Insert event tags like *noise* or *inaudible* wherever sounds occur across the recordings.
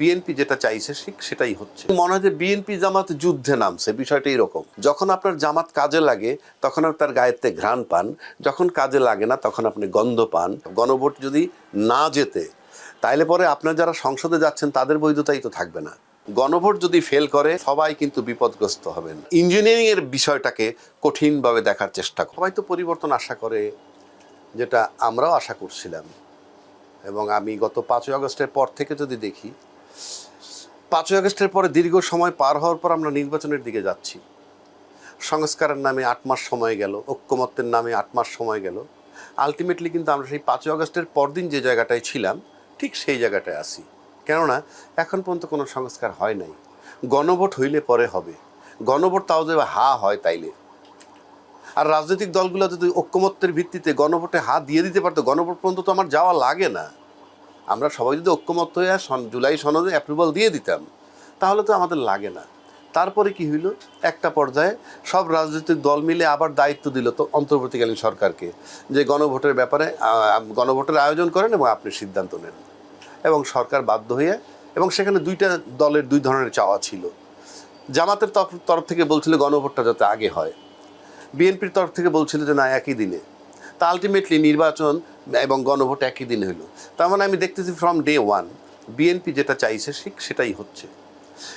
BNP যেটা চাইছে সেটাই হচ্ছে। মনে হয় যে বিএনপি জামাত যুদ্ধে নামছে, বিষয়টা এরকম যখন আপনার জামাত কাজে লাগে, তখন তার গায়েতে ঘ্রাণ পান। যখন কাজে লাগে না, তখন আপনি গন্ধ পান। গণভোট যদি না যেতে তাইলে পরে আপনার যারা সংসদে যাচ্ছেন, তাদের বৈধতাই তো থাকবে না। গণভোট যদি ফেল করে, সবাই কিন্তু বিপদগ্রস্ত হবেন। ইঞ্জিনিয়ারিং এর বিষয়টাকে কঠিনভাবে দেখার চেষ্টা সবাই তো পরিবর্তন আশা করে, যেটা আমরাও আশা করছিলাম। এবং আমি গত পাঁচই আগস্টের পর থেকে যদি দেখি পাঁচই আগস্টের পরে দীর্ঘ সময় পার হওয়ার পর আমরা নির্বাচনের দিকে যাচ্ছি। সংস্কারের নামে আট মাস সময় গেল, ঐক্যমত্যের নামে আট মাস সময় গেল। আলটিমেটলি কিন্তু আমরা সেই পাঁচই আগস্টের পরদিন যে জায়গাটায় ছিলাম, ঠিক সেই জায়গাটায় আসি কেননা এখন পর্যন্ত কোনো সংস্কার হয় নাই। গণভোট হইলে পরে হবে। গণভোট তাও যে হা হয় তাইলে। আর রাজনৈতিক দলগুলো যদি ঐক্যমত্যের ভিত্তিতে গণভোটে হা দিয়ে দিতে পারতো, গণভোট পর্যন্ত তো আমার যাওয়া লাগে না। আমরা সবাই যদি ঐক্যমত্য হয়ে জুলাই সনদে অ্যাপ্রুভাল দিয়ে দিতাম, তাহলে তো আমাদের লাগে না। তারপরে কি হইল? একটা পর্যায়ে সব রাজনৈতিক দল মিলে আবার দায়িত্ব দিল তো অন্তর্বর্তীকালীন সরকারকে যে গণভোটের ব্যাপারে গণভোটের আয়োজন করেন এবং আপনি সিদ্ধান্ত নেন। এবং সরকার বাধ্য হয়ে এবং সেখানে দুইটা দলের দুই ধরনের চাওয়া ছিল। জামাতের তরফ থেকে বলছিল গণভোটটা যাতে আগে হয়। বিএনপির তরফ থেকে বলছিল যে না, একই দিনে। তা আলটিমেটলি নির্বাচন এবং গণভোট একই দিন হলো তার মানে আমি দেখতেছি ফ্রম ডে ওয়ান বিএনপি যেটা চাইছে ঠিক সেটাই হচ্ছে।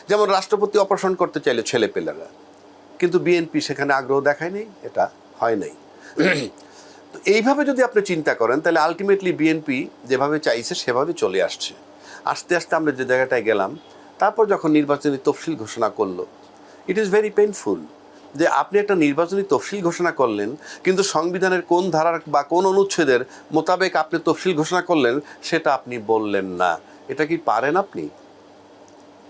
যেমন রাষ্ট্রপতি অপারেশন করতে চাইলে ছেলেপেলেরা, কিন্তু বিএনপি সেখানে আগ্রহ দেখায়নি, এটা হয় নাই। তো এইভাবে যদি আপনি চিন্তা করেন, তাহলে আলটিমেটলি বিএনপি যেভাবে চাইছে সেভাবে চলে আসছে। আস্তে আস্তে আমরা যে জায়গাটায় গেলাম, তারপর যখন নির্বাচনী তফসিল ঘোষণা করল ইট ইজ ভেরি পেইনফুল যে আপনি একটা নির্বাচনী তফসিল ঘোষণা করলেন, কিন্তু সংবিধানের কোন ধারার বা কোন অনুচ্ছেদের মোতাবেক আপনি তফসিল ঘোষণা করলেন, সেটা আপনি বললেন না। এটা কি পারেন আপনি?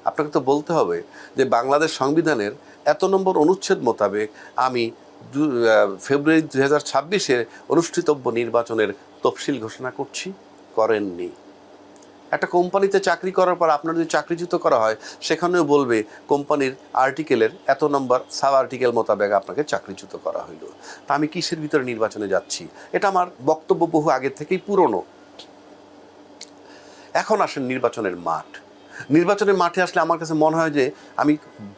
আপনাকে তো বলতে হবে যে বাংলাদেশ সংবিধানের এত নম্বর অনুচ্ছেদ মোতাবেক আমি ফেব্রুয়ারি দু হাজার ছাব্বিশে অনুষ্ঠিতব্য নির্বাচনের তফসিল ঘোষণা করছি, করেননি। একটা কোম্পানিতে চাকরি করার পর আপনার যদি চাকরিচ্যুত করা হয়, সেখানেও বলবে কোম্পানির আর্টিকেলের এত নম্বর সাব আর্টিকেল মোতাবেক আপনাকে চাকরিচ্যুত করা হইল। তা আমি কিসের ভিতরে নির্বাচনে যাচ্ছি? এটা আমার বক্তব্য বহু আগে থেকেই পুরনো। এখন আসেন নির্বাচনের মাঠ। নির্বাচনের মাঠে আসলে আমার কাছে মনে হয় যে, আমি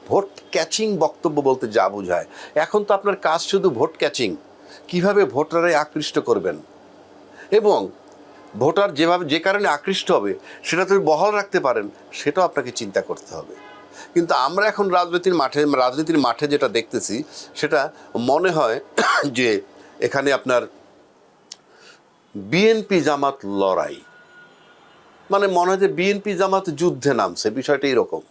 ভোট ক্যাচিং বক্তব্য বলতে যা বোঝায়। এখন তো আপনার কাজ শুধু ভোট ক্যাচিং কীভাবে ভোটারে আকৃষ্ট করবেন? এবং ভোটার যেভাবে, যে কারণে আকৃষ্ট হবে, সেটা তুমি বহাল রাখতে পারেন, সেটাও আপনাকে চিন্তা করতে হবে। কিন্তু আমরা এখন রাজনীতির মাঠে রাজনীতির মাঠে যেটা দেখতেছি, সেটা মনে হয় *coughs* যে এখানে আপনার বিএনপি জামাত লড়াই। মানে মনে হয় যে বিএনপি জামাত যুদ্ধে নামছে, বিষয়টা এরকম।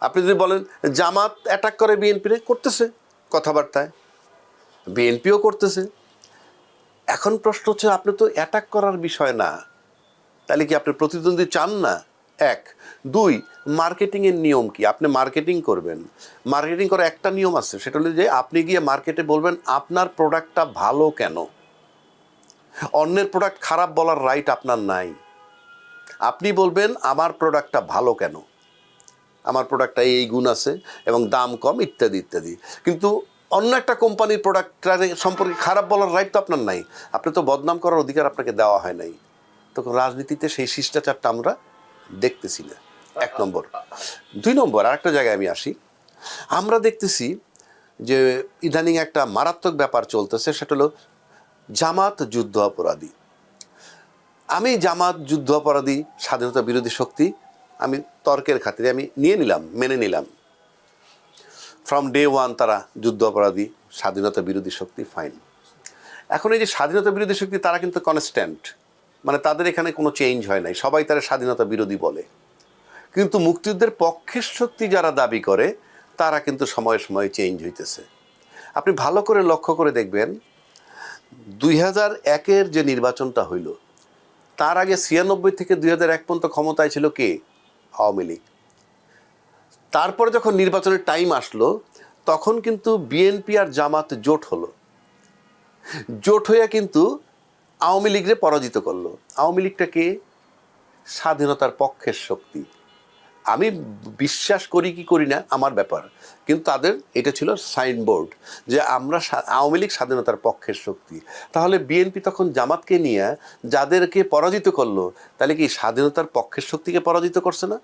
আপনি যদি বলেন, জামাত অ্যাটাক করে বিএনপিরে করতেছে কথাবার্তায়। বিএনপিও করতেছে। এখন প্রশ্ন হচ্ছে, আপনি তো অ্যাটাক করার বিষয় না। তাহলে কি আপনি প্রতিদ্বন্দ্বী চান না? এক। দুই মার্কেটিংয়ের নিয়ম কি? আপনি মার্কেটিং করবেন। মার্কেটিং করার একটা নিয়ম আছে, সেটা হলো যে আপনি গিয়ে মার্কেটে বলবেন, আপনার প্রোডাক্টটা ভালো কেন? অন্যের প্রোডাক্ট খারাপ বলার রাইট আপনার নাই। আপনি বলবেন, আমার প্রোডাক্টটা ভালো কেন? আমার প্রোডাক্টটা এই গুণ আছে এবং দাম কম, ইত্যাদি ইত্যাদি। কিন্তু অন্য একটা কোম্পানির প্রোডাক্টটার সম্পর্কে খারাপ বলার রাইট তো আপনার নাই। আপনি তো বদনাম করার অধিকার আপনাকে দেওয়া হয় নাই। তো রাজনীতিতে সেই শিষ্টাচারটা আমরা দেখতেছি না। এক নম্বর। দুই নম্বর, আরেকটা জায়গায় আমি আসি। আমরা দেখতেছি যে ইদানিং একটা মারাত্মক ব্যাপার চলতেছে, সেটা হলো জামাত যুদ্ধ অপরাধী। আমি জামাত যুদ্ধ অপরাধী, স্বাধীনতা বিরোধী শক্তি, আমি তর্কের খাতিরে আমি নিয়ে নিলাম, মেনে নিলাম। ফ্রম ডে ওয়ান তারা যুদ্ধ অপরাধী, স্বাধীনতা বিরোধী শক্তি ফাইন এখন এই যে স্বাধীনতা বিরোধী শক্তি, তারা কিন্তু কনস্ট্যান্ট মানে তাদের এখানে কোনো চেঞ্জ হয় নাই। সবাই তারা স্বাধীনতা বিরোধী বলে। কিন্তু মুক্তিযুদ্ধের পক্ষের শক্তি যারা দাবি করে, তারা কিন্তু সময়ে সময়ে চেঞ্জ হইতেছে। আপনি ভালো করে লক্ষ্য করে দেখবেন, দুই হাজার একের যে নির্বাচনটা হইল, তার আগে ছিয়ানব্বই থেকে দুই হাজার এক পর্যন্ত ক্ষমতায় ছিল কে? আওয়ামী লীগ। তারপরে যখন নির্বাচনের টাইম আসলো, তখন কিন্তু বিএনপি আর জামাত জোট হলো। জোট হইয়া কিন্তু আওয়ামী লীগরে পরাজিত করল। আওয়ামী লীগটাকে স্বাধীনতার পক্ষের শক্তি। আমি বিশ্বাস করি কি করি না, আমার ব্যাপার। কিন্তু তাদের এটা ছিল সাইনবোর্ড যে আমরা আওয়ামী লীগ স্বাধীনতার পক্ষের শক্তি। তাহলে বিএনপি তখন জামাতকে নিয়ে যাদেরকে পরাজিত করল, তাহলে কি স্বাধীনতার পক্ষের শক্তিকে পরাজিত করছে না?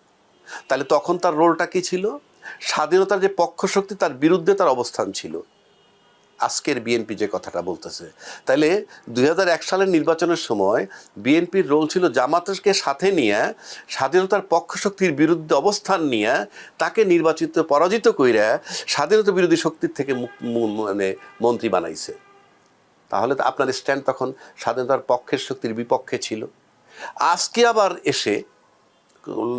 তাহলে তখন তার রোলটা কি ছিল? স্বাধীনতার যে পক্ষ শক্তি, তার বিরুদ্ধে তার অবস্থান ছিল। আজকের বিএনপি যে কথাটা বলতেছে। তাহলে দু হাজার এক সালের নির্বাচনের সময় বিএনপির রোল ছিল জামাতকে সাথে নিয়ে, স্বাধীনতার পক্ষ শক্তির বিরুদ্ধে অবস্থান নিয়ে, তাকে নির্বাচিত, পরাজিত কইরা স্বাধীনতা বিরোধী শক্তির থেকে মানে মন্ত্রী বানাইছে। তাহলে তো আপনার স্ট্যান্ড তখন স্বাধীনতার পক্ষের শক্তির বিপক্ষে ছিল। আজকে আবার এসে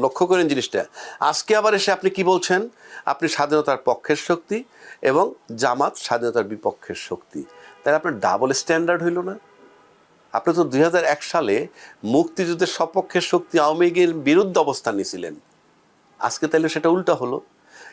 লক্ষ্য করেন জিনিসটা। আজকে আবার এসে আপনি কি বলছেন? আপনি স্বাধীনতার পক্ষের শক্তি এবং জামাত স্বাধীনতার বিপক্ষের শক্তি। তাহলে আপনার ডাবল স্ট্যান্ডার্ড হইল না? আপনি তো দুই হাজার এক সালে মুক্তিযুদ্ধের সপক্ষের শক্তি আওয়ামী লীগের বিরুদ্ধে অবস্থান নিয়েছিলেন। আজকে তাহলে সেটা উল্টা হলো।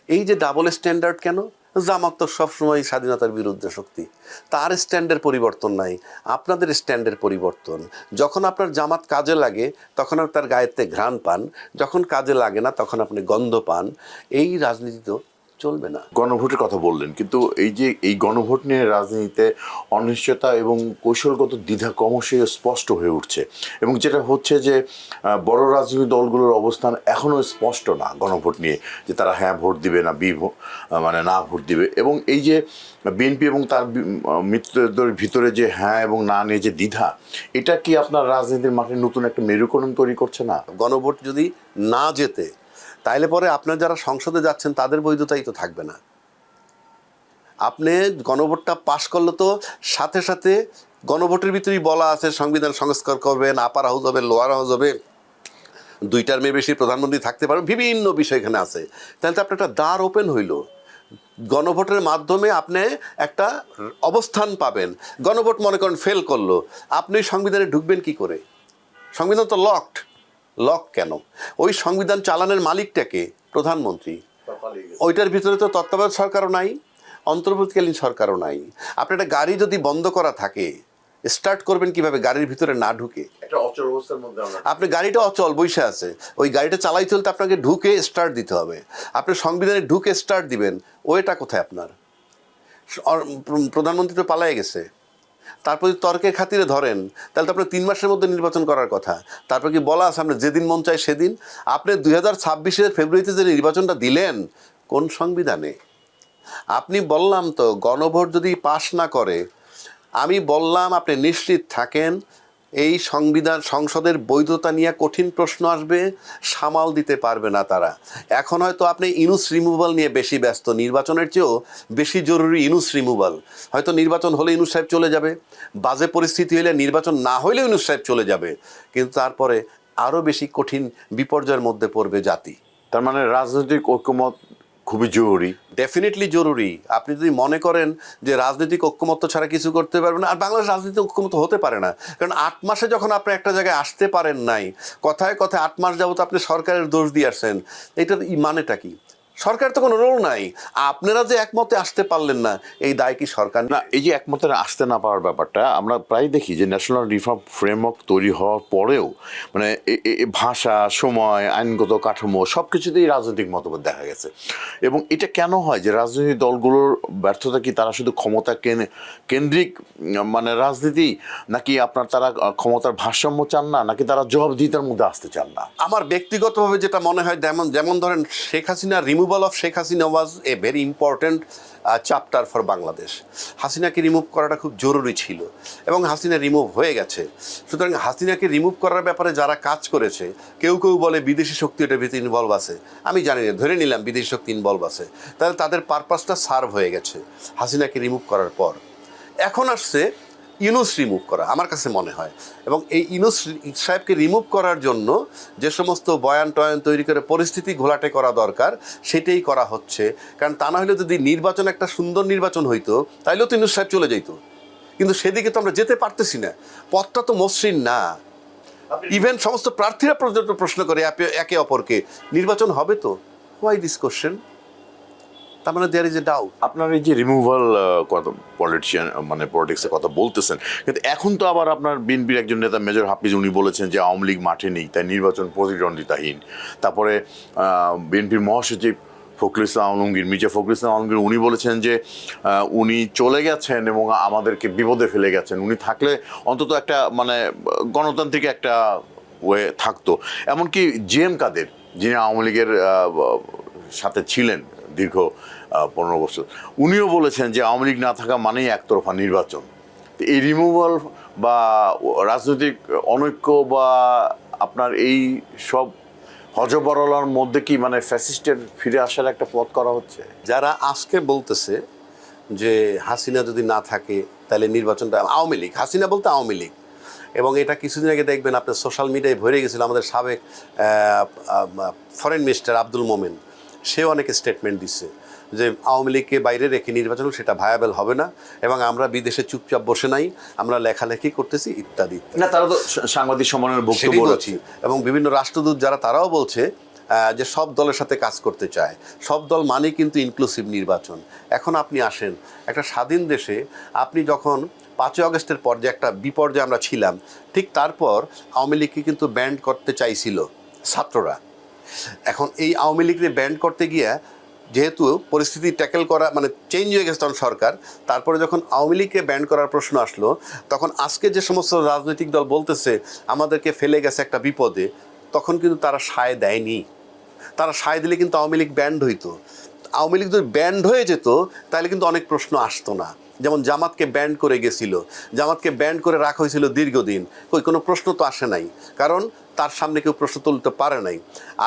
এই যে ডাবল স্ট্যান্ডার্ড কেন? জামাত তো সবসময় স্বাধীনতার বিরুদ্ধে শক্তি। তার স্ট্যান্ডের পরিবর্তন নাই, আপনাদের স্ট্যান্ডের পরিবর্তন। যখন আপনার জামাত কাজে লাগে, তখন আপনার গায়েতে ঘ্রাণ পান, যখন কাজে লাগে না, তখন আপনি গন্ধ পান। এই রাজনীতি তো চলবে না। গণভোটের কথা বললেন কিন্তু এই যে এই গণভোট নিয়ে রাজনীতিতে অনিশ্চয়তা এবং কৌশলগত দ্বিধা ক্রমশই স্পষ্ট হয়ে উঠছে এবং যেটা হচ্ছে যে বড় রাজনৈতিক দলগুলোর অবস্থান এখনও স্পষ্ট না গণভোট নিয়ে যে তারা হ্যাঁ ভোট দিবে না বি মানে না ভোট দিবে এবং এই যে বিএনপি এবং তার মিত্রদের ভিতরে যে হ্যাঁ এবং না নিয়ে যে দ্বিধা এটা কি আপনার রাজনীতির মাঠে নতুন একটা মেরুকরণ তৈরি করছে না? গণভোট যদি না যেতে তাইলে পরে আপনার যারা সংসদে যাচ্ছেন, তাদের বৈধতাই তো থাকবে না। আপনি গণভোটটা পাশ করলে তো সাথে সাথে গণভোটের ভিতরেই বলা আছে, সংবিধান সংস্কার করবেন, আপার হাউস হবে, লোয়ার হাউস হবে। দুইটার মেয়ে বেশি প্রধানমন্ত্রী থাকতে পারবে বিভিন্ন বিষয় এখানে আছে। তাহলে তো আপনার একটা দ্বার ওপেন হইল। গণভোটের মাধ্যমে আপনি একটা অবস্থান পাবেন। গণভোট মনে করেন ফেল করল। আপনি সংবিধানে ঢুকবেন কি করে? সংবিধান তো লকড লক কেন? ওই সংবিধান চালানোর মালিকটাকে প্রধানমন্ত্রী। ওইটার ভিতরে তো তত্ত্বাবধায়ক সরকারও নাই অন্তর্বর্তীকালীন সরকারও নাই। আপনার একটা গাড়ি যদি বন্ধ করা থাকে স্টার্ট করবেন কীভাবে? গাড়ির ভিতরে না ঢুকে। একটা অচল অবস্থার মধ্যে আমরা আপনি গাড়িটা অচল বসে আছে ওই গাড়িটা চালাই চলতে আপনাকে ঢুকে স্টার্ট দিতে হবে। আপনি সংবিধানে ঢুকে স্টার্ট দিবেন ওইটা কোথায় আপনার? প্রধানমন্ত্রী তো পালাই গেছে। তারপর যদি তর্কের খাতিরে ধরেন, তাহলে তো আপনার তিন মাসের মধ্যে নির্বাচন করার কথা। তারপর কি বলা আছে আপনার যেদিন মন চায় সেদিন? আপনি দুই হাজার ছাব্বিশের ফেব্রুয়ারিতে যে নির্বাচনটা দিলেন, কোন সংবিধানে? আপনি বললাম তো, গণভোট যদি পাশ না করে, আমি বললাম আপনি নিশ্চিত থাকেন এই সংবিধান, সংসদের বৈধতা নিয়ে কঠিন প্রশ্ন আসবে, সামাল দিতে পারবে না তারা। এখন হয়তো আপনি ইনুস রিমুভাল নিয়ে বেশি ব্যস্ত, নির্বাচনের চেয়েও বেশি জরুরি ইনুস রিমুভাল হয়তো নির্বাচন হলে ইনুস সাহেব চলে যাবে, বাজে পরিস্থিতি হলে নির্বাচন না হলেও ইনুস সাহেব চলে যাবে। কিন্তু তারপরে আরও বেশি কঠিন বিপর্যয়ের মধ্যে পড়বে জাতি। তার মানে রাজনৈতিক ঐক্যমত খুবই জরুরি। ডেফিনেটলি জরুরি। আপনি যদি মনে করেন যে রাজনৈতিক ঐক্যমত্য ছাড়া কিছু করতে পারবেন আর বাংলাদেশ রাজনৈতিক ঐক্যমত্য হতে পারে না, কারণ আট মাসে যখন আপনি একটা জায়গায় আসতে পারেন নাই, কথায় কথায় আট মাস যাবত আপনি সরকারের দোষ দিয়ে আসছেন, এটার মানেটা কি? সরকার তো কোনো রোল নাই। আপনারা যে একমতে আসতে পারলেন না এই দায় কি সরকার? না এই যে একমতে আসতে না পাওয়ার ব্যাপারটা আমরা প্রায় দেখি যে ন্যাশনাল রিফর্ম ফ্রেমওয়ার্ক তৈরি হওয়ার পরেও মানে ভাষা সময় আইনগত কাঠামো সব কিছুতেই রাজনৈতিক মতভেদ দেখা গেছে। এবং এটা কেন হয় যে রাজনৈতিক দলগুলোর ব্যর্থতা কি তারা শুধু ক্ষমতা কেন- কেন্দ্রিক মানে রাজনীতি নাকি আপনার তারা ক্ষমতার ভারসাম্য চান না নাকি তারা জবাবদিহিতার মধ্যে আসতে চান না? আমার ব্যক্তিগতভাবে যেটা মনে হয় যেমন যেমন ধরেন Sheikh Hasina removal of Sheikh Hasina was a very important chapter for Bangladesh হাসিনাকে রিমুভ করাটা খুব জরুরি ছিল এবং হাসিনা রিমুভ হয়ে গেছে। সুতরাং হাসিনাকে রিমুভ করার ব্যাপারে যারা কাজ করেছে, কেউ কেউ বলে বিদেশি শক্তি এটার ভিতরে ইনভলভ আছে। আমি জানি না, ধরে নিলাম বিদেশি শক্তি ইনভলভ আছে। তাহলে তাদের পারপাসটা সার্ভ হয়ে গেছে, হাসিনাকে রিমুভ করার পর। এখন আসছে ইউনুস রিমুভ করা আমার কাছে মনে হয়। এবং এই ইউনুস সাহেবকে রিমুভ করার জন্য যে সমস্ত বয়ান টয়ান তৈরি করে পরিস্থিতি ঘোলাটে করা দরকার সেটাই করা হচ্ছে। কারণ তা না হলে যদি নির্বাচন একটা সুন্দর নির্বাচন হইতো তাইলেও তো ইউনুস সাহেব চলে যেত কিন্তু সেদিকে তো আমরা যেতে পারতেছি না। পথটা তো মসৃণ না। ইভেন সমস্ত প্রার্থীরা পর্যন্ত প্রশ্ন করে একে- একে অপরকে নির্বাচন হবে তো? হোয়াই দিস কোশ্চেন তার মানে দেয়ার ইজ এ ডাউট আপনার এই যে রিমুভাল কথা পলিটিশিয়ান মানে পলিটিক্সের কথা বলতেছেন, কিন্তু এখন তো আবার আপনার বিএনপির একজন নেতা মেজর হাফিজ উনি বলেছেন যে আওয়ামী লীগ মাঠে নেই, তাই নির্বাচন প্রতিদ্বন্দ্বিতাহীন। তারপরে বিএনপির মহাসচিব ফখরুল ইসলাম আলমগীর, মির্জা ফখরুল ইসলাম আলমগীর, উনি বলেছেন যে উনি চলে গেছেন এবং আমাদেরকে বিপদে ফেলে গেছেন। উনি থাকলে অন্তত একটা মানে গণতান্ত্রিক একটা ওয়ে থাকতো। এমনকি জি এম কাদের, যিনি আওয়ামী লীগের সাথে ছিলেন দীর্ঘ পনেরো বছর। উনিও বলেছেন যে আওয়ামী লীগ না থাকা মানেই একতরফা নির্বাচন। এই রিমুভাল বা রাজনৈতিক অনৈক্য বা আপনার এই সব হজবরলার মধ্যে কি মানে ফ্যাসিস্টের ফিরে আসার একটা পথ করা হচ্ছে? যারা আজকে বলতেছে যে হাসিনা যদি না থাকে, তাহলে নির্বাচনটা আওয়ামী লীগ, হাসিনা বলতে আওয়ামী লীগ। এবং এটা কিছুদিন আগে দেখবেন, আপনার সোশ্যাল মিডিয়ায় ভরে গেছিল আমাদের সাবেক ফরেন মিনিস্টার আব্দুল মোমেন। সেও অনেকে স্টেটমেন্ট দিচ্ছে যে আওয়ামী লীগকে বাইরে রেখে নির্বাচন সেটা ভায়াবেল হবে না এবং আমরা বিদেশে চুপচাপ বসে নাই আমরা লেখালেখি করতেছি ইত্যাদি না তারা তো সাংবাদিক সম্মেলনের বক্তব্য বলেছে। বলছি। এবং বিভিন্ন রাষ্ট্রদূত যারা তারাও বলছে যে সব দলের সাথে কাজ করতে চায়। সব দল মানে কিন্তু ইনক্লুসিভ নির্বাচন। এখন আপনি আসেন একটা স্বাধীন দেশে আপনি যখন পাঁচই আগস্টের পর যে একটা বিপর্যয়ে আমরা ছিলাম ঠিক তারপর আওয়ামী লীগকে কিন্তু ব্যান্ড করতে চাইছিল ছাত্ররা। এখন এই আওয়ামী লীগকে ব্যান্ড করতে গিয়ে যেহেতু পরিস্থিতি ট্যাকেল করা মানে চেঞ্জ হয়ে গেছে তখন সরকার, তারপরে যখন আওয়ামী লীগকে ব্যান্ড করার প্রশ্ন আসলো, তখন আজকে যে সমস্ত রাজনৈতিক দল বলতেছে, আমাদেরকে ফেলে গেছে একটা বিপদে, তখন কিন্তু তারা সায় দেয়নি। তারা সায় দিলে কিন্তু আওয়ামী লীগ ব্যান্ড হইতো। আওয়ামী লীগ যদি ব্যান্ড হয়ে যেত, তাহলে কিন্তু অনেক প্রশ্ন আসতো না। যেমন জামাতকে ব্যান্ড করে গেছিল, জামাতকে ব্যান্ড করে রাখা হয়েছিল দীর্ঘদিন ওই কোনো প্রশ্ন তো আসে নাই। কারণ তার সামনে কেউ প্রশ্ন তুলতে পারে নাই।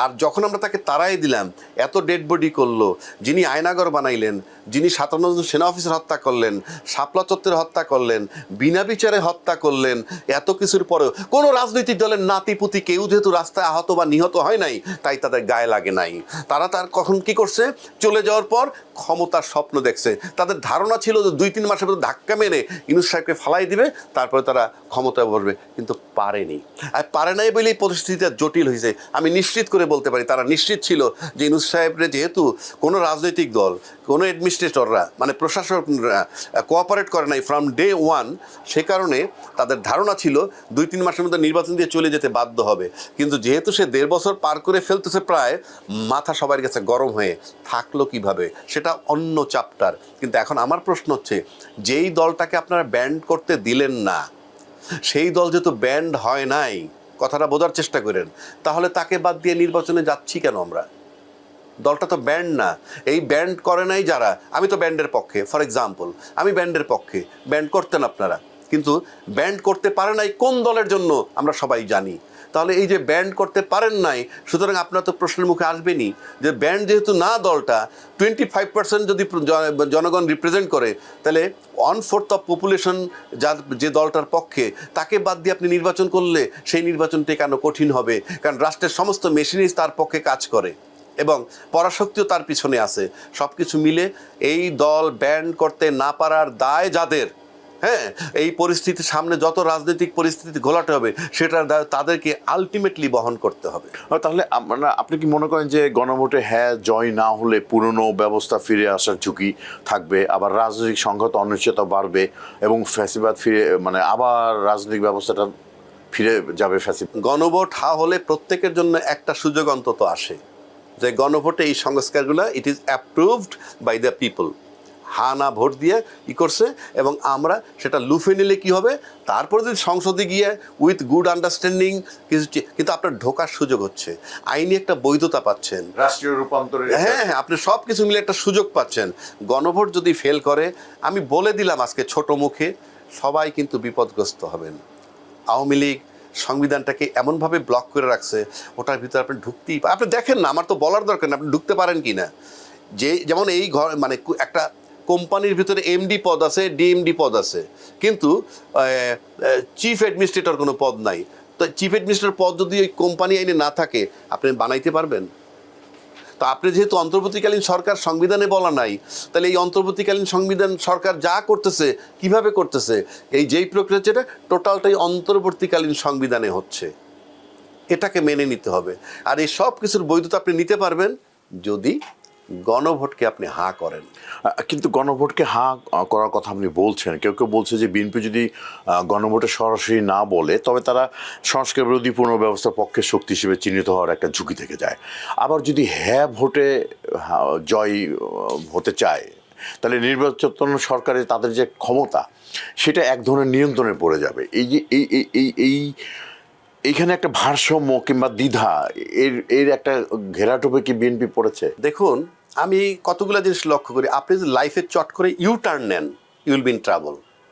আর যখন আমরা তাকে তারাই দিলাম, এত ডেড বডি করল, যিনি আয়নাগর বানাইলেন, যিনি সাতান্ন সেনা অফিসার হত্যা করলেন, শাপলা চত্বরে হত্যা করলেন, বিনা বিচারে হত্যা করলেন, এত কিছুর পরেও কোনো রাজনৈতিক দলের নাতিপুতি কেউ যেহেতু রাস্তায় আহত বা নিহত হয় নাই, তাই তাদের গায়ে লাগে নাই। তারা তার কখন কি করছে? চলে যাওয়ার পর ক্ষমতার স্বপ্ন দেখছে। তাদের ধারণা ছিল যে দুই তিন মাসের মধ্যে ধাক্কা মেরে ইনুস সাহেবকে ফালাই দিবে, তারপরে তারা ক্ষমতায় বসবে। কিন্তু পারেনি। আর পারে নাই বলেই পরিস্থিতিটা জটিল হয়েছে। আমি নিশ্চিত করে বলতে পারি, তারা নিশ্চিত ছিল যে ইনুস সাহেবরে যেহেতু কোনো রাজনৈতিক দল, কোনো অ্যাডমিনিস্ট্রেটররা মানে প্রশাসকরা কোঅপারেট করে নাই ফ্রম ডে ওয়ান সে কারণে তাদের ধারণা ছিল দুই তিন মাসের মধ্যে নির্বাচন দিয়ে চলে যেতে বাধ্য হবে। কিন্তু যেহেতু সে দেড় বছর পার করে ফেলতেছে প্রায়, মাথা সবার কাছে গরম হয়ে থাকল কীভাবে, সেটা অন্য চাপ্টার কিন্তু এখন আমার প্রশ্ন হচ্ছে যেই দলটাকে আপনারা ব্যান্ড করতে দিলেন না, সেই দল যেহেতু ব্যান্ড হয় নাই, কথাটা বোঝার চেষ্টা করেন, তাহলে তাকে বাদ দিয়ে নির্বাচনে যাচ্ছি কেন আমরা? দলটা তো ব্যান্ড না, এই ব্যান্ড করে নাই যারা, আমি তো ব্যান্ডের পক্ষে, ফর এক্সাম্পল আমি ব্যান্ডের পক্ষে, ব্যান্ড করতেন আপনারা, কিন্তু ব্যান্ড করতে পারে নাই কোন দলের জন্য আমরা সবাই জানি। তাহলে এই যে ব্যান্ড করতে পারেন নাই, সুতরাং আপনার তো প্রশ্নের মুখে আসবেনই যে ব্যান্ড যেহেতু না দলটা টোয়েন্টি ফাইভ পার্সেন্ট যদি জনগণ রিপ্রেজেন্ট করে, তাহলে ওয়ান ফোর্থ অফ পপুলেশন যার যে দলটার পক্ষে, তাকে বাদ দিয়ে আপনি নির্বাচন করলে সেই নির্বাচনটি কেন কঠিন হবে? কারণ রাষ্ট্রের সমস্ত মেশিনারিজ তার পক্ষে কাজ করে এবং পরাশক্তিও তার পিছনে আছে। সব কিছু মিলে এই দল ব্যান্ড করতে না পারার দায় যাদের হ্যাঁ এই পরিস্থিতির সামনে যত রাজনৈতিক পরিস্থিতি ঘোলাতে হবে সেটার দায় তাদেরকে আলটিমেটলি বহন করতে হবে। তাহলে আমরা আপনি কি মনে করেন যে গণভোটে হ্যাঁ জয় না হলে পুরনো ব্যবস্থা ফিরে আসার ঝুঁকি থাকবে আবার রাজনৈতিক সংঘাত অনিশ্চয়তা বাড়বে এবং ফ্যাসিবাদ ফিরে মানে আবার রাজনৈতিক ব্যবস্থাটা ফিরে যাবে ফ্যাসিবাদ? গণভোট হা হলে প্রত্যেকের জন্য একটা সুযোগ অন্তত আসে যে গণভোটে এই সংস্কারগুলো it is approved by the people হা না ভোট দিয়ে ই করছে এবং আমরা সেটা লুফে নিলে কি হবে? তারপরে যদি সংসদে গিয়ে উইথ গুড আন্ডারস্ট্যান্ডিং কিছু কিন্তু আপনার ঢোকার সুযোগ হচ্ছে। আইনি একটা বৈধতা পাচ্ছেন। রাষ্ট্রীয় রূপান্তরের হ্যাঁ হ্যাঁ আপনি সব কিছু মিলে একটা সুযোগ পাচ্ছেন। গণভোট যদি ফেল করে আমি বলে দিলাম আজকে ছোট মুখে সবাই কিন্তু বিপদগ্রস্ত হবেন। আওয়ামী লীগ সংবিধানটাকে এমনভাবে ব্লক করে রাখছে ওটার ভিতরে আপনি ঢুকতেই আপনি দেখেন না আমার তো বলার দরকার না আপনি ঢুকতে পারেন কি না যে যেমন এই ঘর মানে একটা কোম্পানির ভিতরে এমডি পদ আছে ডিএমডি পদ আছে। কিন্তু চিফ অ্যাডমিনিস্ট্রেটর কোনো পদ নাই। তো চিফ অ্যাডমিনিস্ট্রেটর পদ যদি ওই কোম্পানি আইনে না থাকে, আপনি বানাইতে পারবেন? তো আপনি যেহেতু অন্তর্বর্তীকালীন সরকার, সংবিধানে বলা নাই, তাহলে এই অন্তর্বর্তীকালীন সংবিধান সরকার যা করতেছে, কীভাবে করতেছে, এই যেই প্রক্রিয়া যেটা, টোটালটাই অন্তর্বর্তীকালীন সংবিধানে হচ্ছে। এটাকে মেনে নিতে হবে। আর এই সব কিছুর বৈধতা আপনি নিতে পারবেন, যদি গণভোটকে আপনি হাঁ করেন। কিন্তু গণভোটকে হাঁ করার কথা আপনি বলছেন। কেউ কেউ বলছে যে বিএনপি যদি গণভোটে সরাসরি না বলে, তবে তারা সংস্কার বিরোধী পুনর্ব্যবস্থার পক্ষে শক্তি হিসেবে চিহ্নিত হওয়ার একটা ঝুঁকি থেকে যায়। আবার যদি হ্যাঁ ভোটে জয় হতে চায়, তাহলে নির্বাচন সরকারের তাদের যে ক্ষমতা, সেটা এক ধরনের নিয়ন্ত্রণে পড়ে যাবে। এই যে এই এই এই এই এইখানে একটা ভারসাম্য কিংবা দ্বিধা, এর এর একটা ঘেরাটোপে কি বিএনপি পড়েছে? দেখুন, আমি কতগুলো জিনিস লক্ষ্য করি। আপনি যদি লাইফে চট করে ইউ টার্ন নেন ইউল বিন ট্রাভেল